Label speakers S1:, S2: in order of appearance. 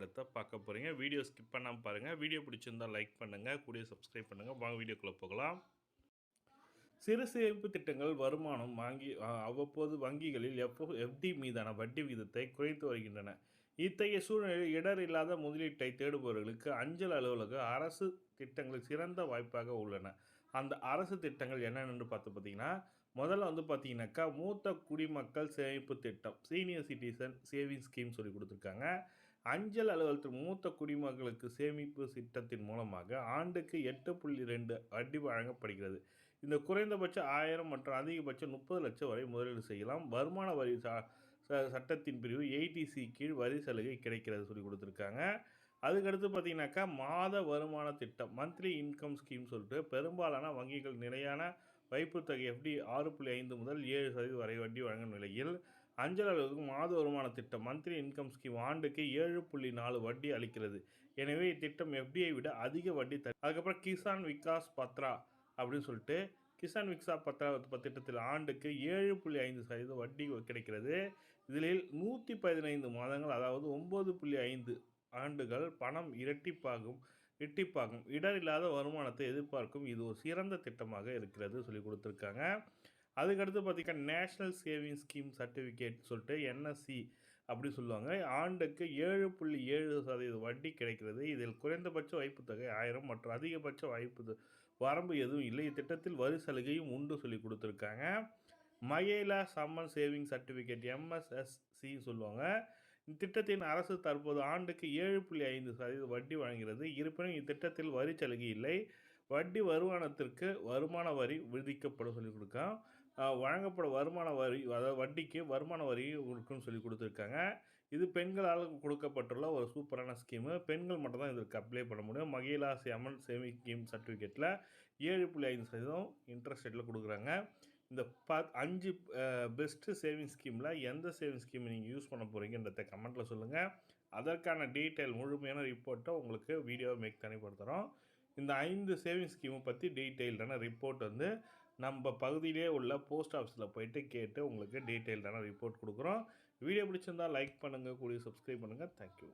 S1: என்னன்றத பார்க்க போகிறீங்க வீடியோ ஸ்கிப் பண்ணாமல் பாருங்கள் வீடியோ பிடிச்சிருந்தா லைக் பண்ணுங்கள் கூடிய சப்ஸ்கிரைப் பண்ணுங்கள் வாங்க வீடியோக்குள்ளே போகலாம். சிறு சேமிப்பு திட்டங்கள் வருமானம் வாங்கி அவ்வப்போது வங்கிகளில் எப்போ எஃப்டி மீதான வட்டி விகிதத்தை குறைத்து வருகின்றன. இத்தகைய சூழ்நிலையில் இடர் இல்லாத முதலீட்டை தேடுபவர்களுக்கு அஞ்சல் அலுவலக அரசு திட்டங்கள் சிறந்த வாய்ப்பாக உள்ளன. அந்த அரசு திட்டங்கள் என்னென்னு பார்த்து பார்த்தீங்கன்னா முதல்ல வந்து பார்த்தீங்கன்னாக்கா மூத்த குடிமக்கள் சேமிப்பு திட்டம் சீனியர் சிட்டிசன் சேவிங் ஸ்கீம் சொல்லி கொடுத்துருக்காங்க. அஞ்சல் அலுவலகத்தில் மூத்த குடிமக்களுக்கு சேமிப்பு திட்டத்தின் மூலமாக ஆண்டுக்கு எட்டு புள்ளி ரெண்டு வட்டி வழங்கப்படுகிறது. இந்த குறைந்தபட்ச ஆயிரம் மற்றும் அதிகபட்சம் முப்பது லட்சம் வரை முதலீடு செய்யலாம். வருமான வரி ச- சட்டத்தின் பிரிவு ஏடிசி கீழ் வரி சலுகை கிடைக்கிறது சொல்லி கொடுத்துருக்காங்க. அதுக்கடுத்து பார்த்தீங்கன்னாக்கா மாத வருமான திட்டம் மந்த்லி இன்கம் ஸ்கீம் சொல்லிட்டு பெரும்பாலான வங்கிகள் நிலையான வைப்புத்தொகை எஃப்டி ஆறு புள்ளி ஐந்து முதல் ஏழு சதவீதம் வரை வட்டி வழங்கும் நிலையில் அஞ்சல் அலுவலகம் மாத வருமான திட்டம் மந்த்லி இன்கம் ஸ்கீம் ஆண்டுக்கு ஏழு புள்ளி நாலு வட்டி அளிக்கிறது. எனவே இத்திட்டம் எஃப்டியை விட அதிக வட்டி தரு அதுக்கப்புறம் கிசான் விகாஸ் பத்ரா அப்படின்னு சொல்லிட்டு கிசான் விக்ஸா பத்ரா திட்டத்தில் ஆண்டுக்கு ஏழு புள்ளி ஐந்து சதவீதம் வட்டி கிடைக்கிறது. இதில் நூற்றி பதினைந்து மாதங்கள் அதாவது ஒம்பது புள்ளி ஐந்து ஆண்டுகள் பணம் இரட்டிப்பாகும் இரட்டிப்பாகும். இடர் இல்லாத வருமானத்தை எதிர்பார்க்கும் இது ஒரு சிறந்த திட்டமாக இருக்கிறது சொல்லி கொடுத்துருக்காங்க. அதுக்கடுத்து பார்த்திங்கன்னா நேஷ்னல் சேவிங் ஸ்கீம் சர்டிஃபிகேட் சொல்லிட்டு என்எஸ்சி அப்படின்னு சொல்லுவாங்க. ஆண்டுக்கு ஏழு புள்ளி ஏழு சதவீத வட்டி கிடைக்கிறது. இதில் குறைந்தபட்ச வைப்புத் தொகை ஆயிரம் மற்றும் அதிகபட்ச வாய்ப்பு வரம்பு எதுவும் இல்லை. இத்திட்டத்தில் வரி சலுகையும் உண்டு சொல்லி கொடுத்துருக்காங்க. Mahila Samman saving certificate MSSC சொல்லுவாங்க. இத்திட்டத்தின் அரசு தற்போது ஆண்டுக்கு ஏழு புள்ளி ஐந்து சதவீத வட்டி வழங்குகிறது. இருப்பினும் இத்திட்டத்தில் வரி சலுகை இல்லை. வட்டி வருமானத்திற்கு வருமான வரி விதிக்கப்படும் சொல்லி கொடுக்கலாம் வழங்கப்பட வழங்கப்படும் வருமான வரி அதாவது வட்டிக்கு வருமான வரி இருக்குன்னு சொல்லி கொடுத்துருக்காங்க. இது பெண்களால் கொடுக்கப்பட்டுள்ள ஒரு சூப்பரான ஸ்கீமு பெண்கள் மட்டும் தான் இதற்கு அப்ளை பண்ண முடியும். மகிழா அமன் சேவிங் ஸ்கீம் சர்டிஃபிகேட்டில் ஏழு புள்ளி ஐந்து சதவீதம் இன்ட்ரெஸ்ட் ரேட்டில் கொடுக்குறாங்க. இந்த ப அஞ்சு பெஸ்ட்டு சேவிங் ஸ்கீமில் எந்த சேவிங் ஸ்கீம் நீங்கள் யூஸ் பண்ண போகிறீங்கன்றத கமெண்ட்டில் சொல்லுங்கள் அதற்கான டீட்டெயில் முழுமையான ரிப்போர்ட்டை உங்களுக்கு வீடியோ மேக் தனிப்படுத்துகிறோம் இந்த ஐந்து சேவிங்ஸ் ஸ்கீமை பற்றி டீட்டெயில்டான ரிப்போர்ட் வந்து நம்ம பகுதியிலே உள்ள போஸ்ட் ஆஃபீஸில் போயிட்டு கேட்டு உங்களுக்கு டீட்டெயில்டான ரிப்போர்ட் கொடுக்குறோம். வீடியோ பிடிச்சிருந்தால் லைக் பண்ணுங்கள் கூடிய சப்ஸ்கிரைப் பண்ணுங்கள் தேங்க்யூ